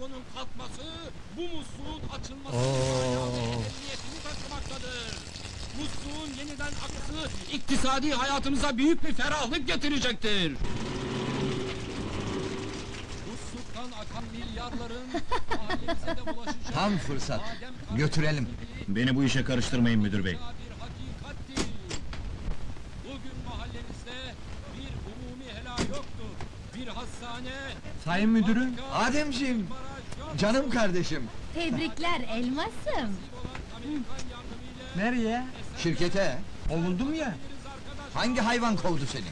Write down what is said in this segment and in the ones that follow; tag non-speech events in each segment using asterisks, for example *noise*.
kargonun kalkması bu musluğun açılması emniyetini taşımaktadır. Musluğun yeniden akısı iktisadi hayatımıza büyük bir ferahlık getirecektir. Musluktan akan milyarların *laughs* mahallemize de bulaşacak. Tam fırsat. Götürelim. Beni bu işe karıştırmayın müdür bey. Bugün mahallemizde bir umumi helal yoktur. Bir hastane, Sayın müdürüm, Ademciğim. Canım kardeşim. Tebrikler elmasım. nereye? Şirkete. Kovuldum ya. Hangi hayvan kovdu seni?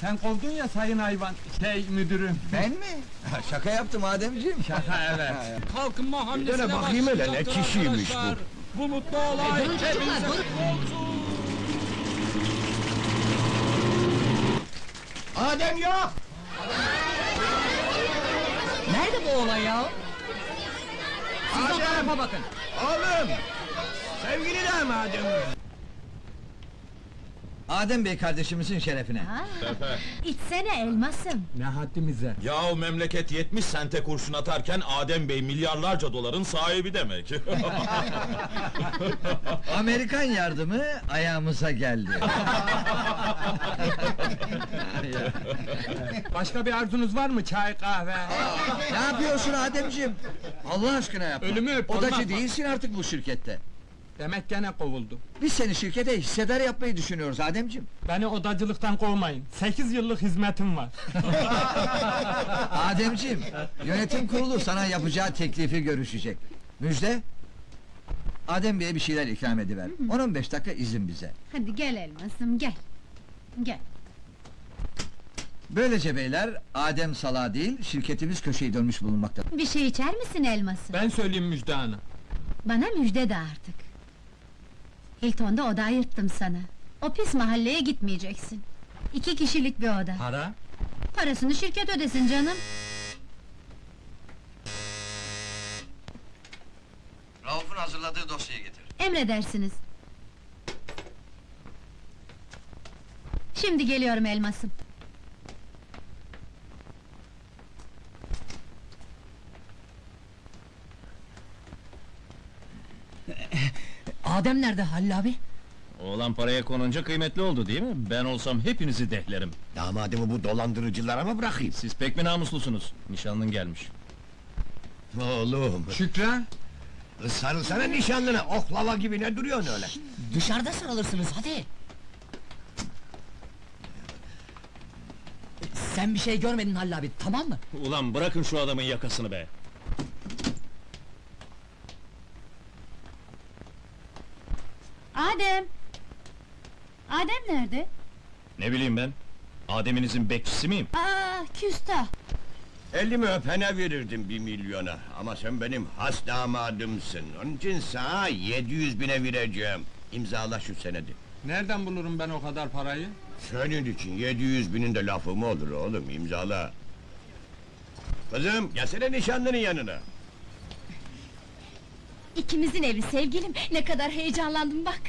Sen kovdun ya sayın hayvan, şey müdürüm. Ben mi? Şaka yaptım Ademciğim. Şaka *laughs* evet. kalkınma hamlesine dene bakayım hele, ne kişiymiş bu? Bu mutlu olay kutlu olsun. Adem yok! Nerede bu olay ya? Siz o tarafa bakın. Oğlum! Sevgili damadım! Adem Bey kardeşimizin şerefine. Ha, içsene elmasım. Ne haddimize. Yahu memleket 70 sente kurşun atarken Adem Bey milyarlarca doların sahibi demek. *laughs* Amerikan yardımı ayağımıza geldi. *laughs* Başka bir arzunuz var mı? Çay, kahve? ne yapıyorsun Ademciğim? Allah aşkına yapma. Ölümü öp, Odacı olmaz. değilsin artık bu şirkette. Demek gene kovuldu. Biz seni şirkete hissedar yapmayı düşünüyoruz Ademciğim. Beni odacılıktan kovmayın. 8 yıllık hizmetim var. *laughs* Ademciğim, yönetim kurulu sana yapacağı teklifi görüşecek. Müjde, Adem Bey'e bir şeyler ikram ediver. 10-15 dakika izin bize. Hadi gel elmasım gel. Gel. Böylece beyler, Adem salağı değil, şirketimiz köşeyi dönmüş bulunmakta. Bir şey içer misin elmasım? Ben söyleyeyim Müjde Hanım. Bana müjde de artık. Hilton'da oda ayırttım sana. O pis mahalleye gitmeyeceksin. İki kişilik bir oda. Para? Parasını şirket ödesin canım. Rauf'un hazırladığı dosyayı getir. Emredersiniz. Şimdi geliyorum elmasım. *laughs* Adem nerede Halil abi? Oğlan paraya konunca kıymetli oldu değil mi? Ben olsam hepinizi dehlerim. Damadımı bu dolandırıcılara mı bırakayım? Siz pek mi namuslusunuz? Nişanlın gelmiş. Oğlum, Şükran? sarılsana nişanlına, oklava gibi ne duruyorsun öyle? Dışarıda sarılırsınız hadi. Sen bir şey görmedin Halil abi tamam mı? Ulan bırakın şu adamın yakasını be! Adem! Adem nerede? Ne bileyim ben? Adem'inizin bekçisi miyim? Aa, küstah! Elimi öpene verirdim bir milyona. Ama sen benim has damadımsın. Onun için sana 700 bine vereceğim. İmzala şu senedi. Nereden bulurum ben o kadar parayı? Senin için 700 binin de lafı mı olur oğlum, imzala. Kızım, gelsene nişanlının yanına. İkimizin evi sevgilim, ne kadar heyecanlandım bak!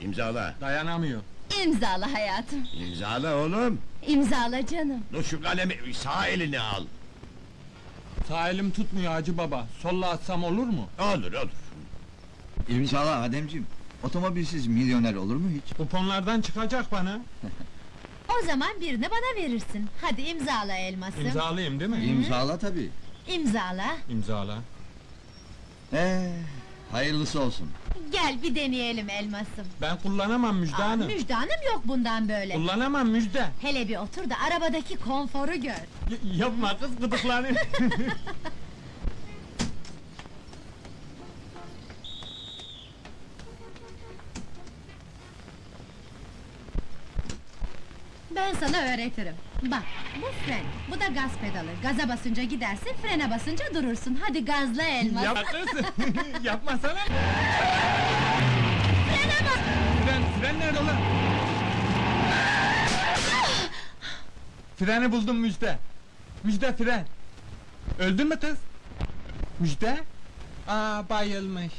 İmzala, Dayanamıyor. İmzala hayatım, imzala oğlum. imzala canım! Dur şu kalemi sağ eline al. Sağ elim tutmuyor Hacı baba. Solla atsam olur mu? Olur, olur. İmzala Ademciğim. Otomobilsiz milyoner olur mu hiç? Kuponlardan çıkacak bana. *laughs* O zaman birini bana verirsin. Hadi imzala elmasım. İmzalayayım değil mi? İmzala tabii. İmzala. İmzala. Ee, hayırlısı olsun. Gel bir deneyelim elmasım. Ben kullanamam Müjde Aa, Hanım. Müjde Hanım yok bundan böyle. Kullanamam Müjde. Hele bir otur da arabadaki konforu gör. Y- yapma kız gıdıklanayım. Ben sana öğretirim. Bak, bu fren, bu da gaz pedalı. Gaza basınca gidersin, frene basınca durursun. Hadi gazla elmas. Yapma kız. *laughs* Yapmasana. Frene bas! Fren, fren nerede lan? Freni buldum Müjde. Müjde fren. Öldün mü kız? Müjde? Aa bayılmış.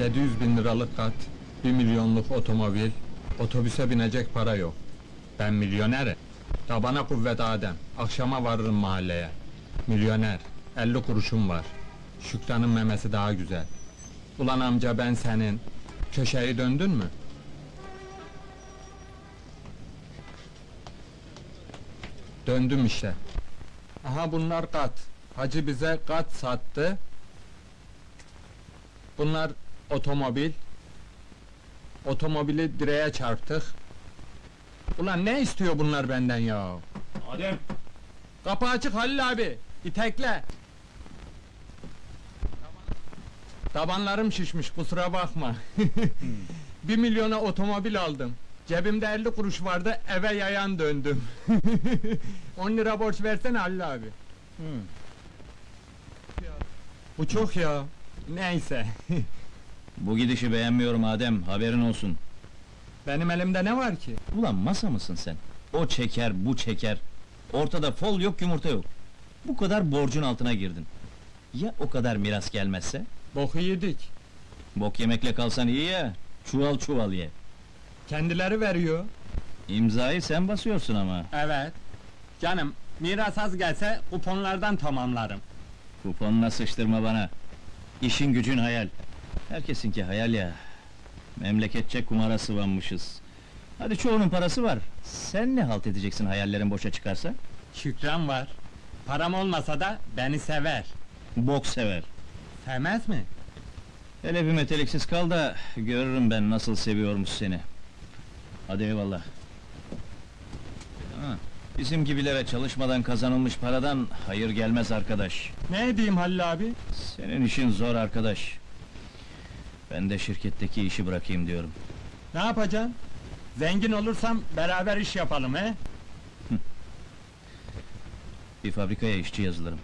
700 bin liralık kat, 1 milyonluk otomobil, otobüse binecek para yok. Ben milyonerim. Tabana kuvvet Adem, akşama varırım mahalleye. Milyoner, 50 kuruşum var. Şükran'ın memesi daha güzel. Ulan amca ben senin, köşeyi döndün mü? Döndüm işte. Aha bunlar kat. Hacı bize kat sattı. Bunlar otomobil. Otomobili direğe çarptık. Ulan ne istiyor bunlar benden ya? Adem! Kapı açık Halil abi. İtekle. Tabanlarım şişmiş kusura bakma. *laughs* Bir milyona otomobil aldım. Cebimde 50 kuruş vardı eve yayan döndüm. *laughs* 10 lira borç versene Halil abi. Bu çok ya. Neyse. *laughs* Bu gidişi beğenmiyorum Adem, haberin olsun. Benim elimde ne var ki? Ulan masa mısın sen? O çeker, bu çeker. Ortada fol yok, yumurta yok. Bu kadar borcun altına girdin. Ya o kadar miras gelmezse? Boku yedik. Bok yemekle kalsan iyi ya, çuval çuval ye. Kendileri veriyor. İmzayı sen basıyorsun ama. Evet. Canım, miras az gelse kuponlardan tamamlarım. Kuponla sıçtırma bana. İşin gücün hayal. Herkesinki hayal ya. Memleketçe kumara sıvanmışız. Hadi çoğunun parası var. Sen ne halt edeceksin hayallerin boşa çıkarsa? Şükran var. Param olmasa da beni sever. Bok sever. Sevmez mi? Hele bir meteliksiz kal da görürüm ben nasıl seviyormuş seni. Hadi eyvallah. Ha, bizim gibilere çalışmadan kazanılmış paradan hayır gelmez arkadaş. Ne edeyim Halil abi? Senin işin zor arkadaş. Ben de şirketteki işi bırakayım diyorum. Ne yapacaksın? Zengin olursam beraber iş yapalım he? Bir fabrikaya işçi yazılırım.